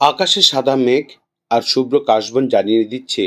আকাশে সাদা মেঘ আর শুভ্র কাশবন জানিয়ে দিচ্ছে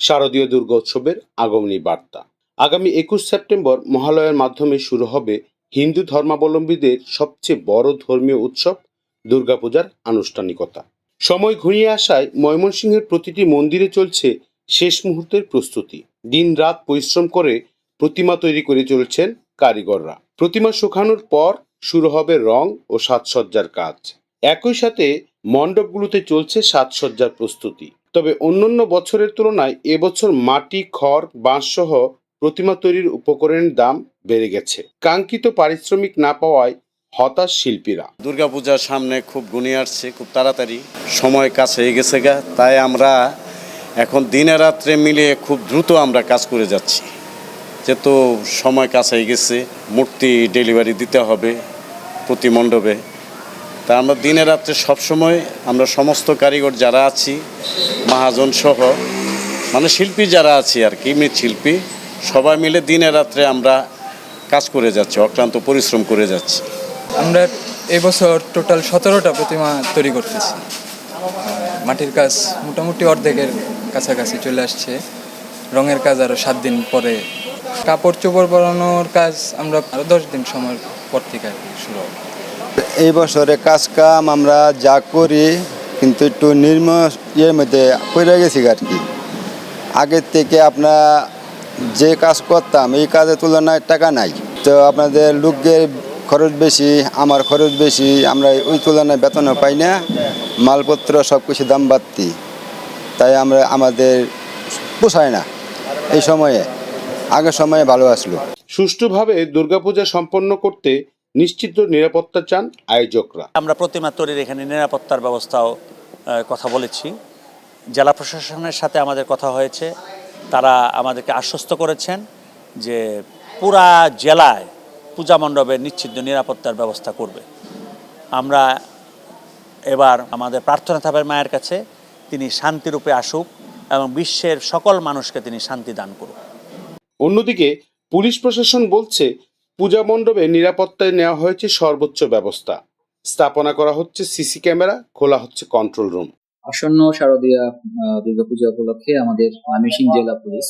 শারদীয় দুর্গোৎসবের আগমনী বার্তা। আগামী একুশ সেপ্টেম্বর মহালয়ার মাধ্যমে শুরু হবে হিন্দু ধর্মাবলম্বীদের সবচেয়ে বড় ধর্মীয় উৎসব দুর্গাপূজার আনুষ্ঠানিকতা। সময় ঘনিয়ে আসায় ময়মনসিংহের প্রতিটি মন্দিরে চলছে শেষ মুহূর্তের প্রস্তুতি। দিন রাত পরিশ্রম করে প্রতিমা তৈরি করে চলছেন কারিগররা। প্রতিমা শুকানোর পর শুরু হবে রং ও সাজসজ্জার কাজ। একই সাথে মণ্ডপগুলোতে চলছে সাজসজ্জার প্রস্তুতি। তবে অন্যান্য বছরের তুলনায় এবছর মাটি, খড়, বাঁশসহ প্রতিমা তৈরির উপকরণের দাম বেড়ে গেছে। কাঙ্ক্ষিত পারিশ্রমিক না পাওয়ায় হতাশ শিল্পীরা। দুর্গাপূজার সামনে খুব গুনিয়ে আসছে, খুব তাড়াতাড়ি। সময় কাছে গেছে গা, তাই আমরা এখন দিনে রাত্রে মিলে খুব দ্রুত আমরা কাজ করে যাচ্ছি। যেহেতু সময় কাছে গেছে, মূর্তি ডেলিভারি দিতে হবে প্রতি মণ্ডপে। তা আমরা দিনে রাত্রে সবসময় আমরা সমস্ত কারিগর যারা আছি, মহাজন সহ মানে শিল্পী যারা আছি আর কি মৃৎশিল্পী সবাই মিলে দিনে রাত্রে আমরা কাজ করে যাচ্ছি, অক্লান্ত পরিশ্রম করে যাচ্ছি। আমরা এবছর টোটাল সতেরোটা প্রতিমা তৈরি করতেছি। মাটির কাজ মোটামুটি অর্ধেকের কাছাকাছি চলে আসছে। রঙের কাজ আরও সাত দিন পরে। কাপড় চোপড় পরানোর কাজ আমরা আরও দশ দিন সময় পর থেকে শুরু হবে। এই বছরে কাজ কাম আমরা যা করি কিন্তু একটু নির্ম ইয়ের মধ্যে পড়ে গেছি আর কি। আগের থেকে আপনার যে কাজ করতাম, এই কাজের তুলনায় টাকা নাই। তো আপনাদের লোকের খরচ বেশি, আমার খরচ বেশি, আমরা ওই তুলনায় বেতনও পাই না, মালপত্র সব কিছু দাম বাড়তি। তাই আমরা আমাদের পোষায় না, এই সময়ে, আগের সময়ে ভালো আসলো। সুষ্ঠুভাবে দুর্গাপূজা সম্পন্ন করতে নিশ্চিত নিরাপত্তা চান আয়োজকরা। আমরা প্রতিমা তৈরির এখানে নিরাপত্তার ব্যবস্থাও কথা বলেছি। জেলা প্রশাসনের সাথে আমাদের কথা হয়েছে। তারা আমাদেরকে আশ্বস্ত করেছেন যে পুরা জেলায় পূজা মণ্ডপে নিশ্চিত নিরাপত্তার ব্যবস্থা করবে। আমরা এবার আমাদের প্রার্থনা থাপের মায়ের কাছে তিনি শান্তিরূপে আসুক এবং বিশ্বের সকল মানুষকে তিনি শান্তি দান করুক। অন্যদিকে পুলিশ প্রশাসন বলছে পূজা মণ্ডপে নিরাপত্তায় নেওয়া হয়েছে সর্বোচ্চ ব্যবস্থা। স্থাপনা করা হচ্ছে সিসি ক্যামেরা, খোলা হচ্ছে কন্ট্রোল রুম। আসন্ন শারদীয়া দুর্গাপূজা উপলক্ষে আমাদের ময়মনসিংহ জেলা পুলিশ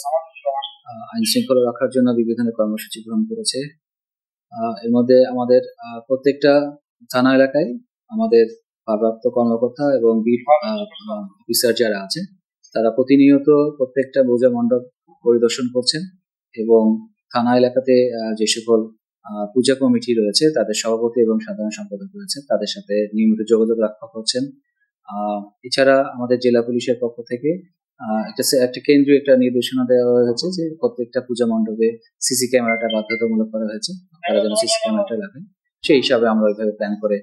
আইন শৃঙ্খলা রাখার জন্য বিভিন্ন কর্মসূচি গ্রহণ করেছে। এর মধ্যে আমাদের প্রত্যেকটা থানা এলাকায় আমাদের ভারপ্রাপ্ত কর্মকর্তা এবং বিট অফিসার যারা আছে তারা প্রতিনিয়ত প্রত্যেকটা পূজা মণ্ডপ পরিদর্শন করছেন এবং থানা এলাকাতে যে সকল পূজা কমিটি রয়েছে, তাদের সভাপতি এবং সাধারণ সম্পাদক রয়েছে, তাদের সাথে নিয়মিত যোগাযোগ রক্ষা করছেন। এছাড়া আমাদের জেলা পুলিশের পক্ষ থেকে একটা একটা কেন্দ্রীয় একটা নির্দেশনা দেওয়া হয়েছে যে প্রত্যেকটা পূজা মণ্ডপে সিসি ক্যামেরাটা বাধ্যতামূলক করা হয়েছে। তারা যেন সিসি ক্যামেরাটা রাখেন, সেই হিসাবে আমরা ওইভাবে প্ল্যান করে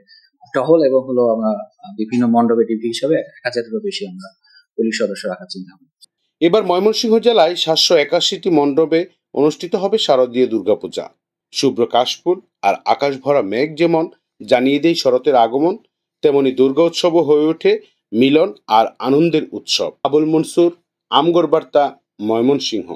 টহল এবং হলো আমরা বিভিন্ন মণ্ডপে ডিভি হিসাবে এক হাজারেরও বেশি আমরা পুলিশ সদস্য রাখার চিন্তা এবার ময়মনসিংহ জেলায় সাতশো একাশিটি মণ্ডপে অনুষ্ঠিত হবে শারদীয় দুর্গাপূজা। শুভ্র কাশফুল আর আকাশ ভরা মেঘ যেমন জানিয়ে দেয় শরতের আগমন, তেমনি দুর্গা উৎসবও হয়ে ওঠে মিলন আর আনন্দের উৎসব। আবুল মনসুর, আমগর বার্তা, ময়মনসিংহ।